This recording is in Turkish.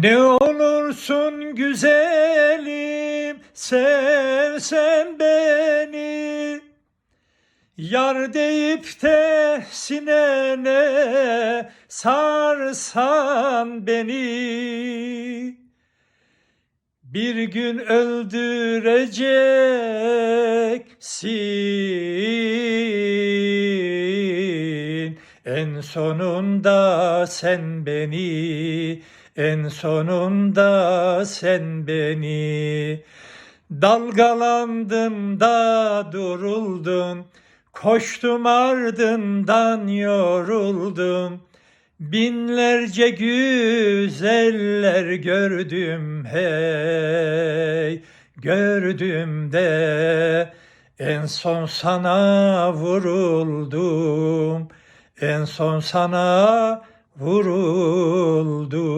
Ne olursun güzelim sevsen beni. Yar deyip de sinene sarsan beni. Bir gün öldüreceksin En sonunda sen beni En sonunda sen beni. Dalgalandım da duruldum Koştum ardından yoruldum. Binlerce güzeller gördüm hey Gördüm de. En son sana vuruldum en son sana vuruldum.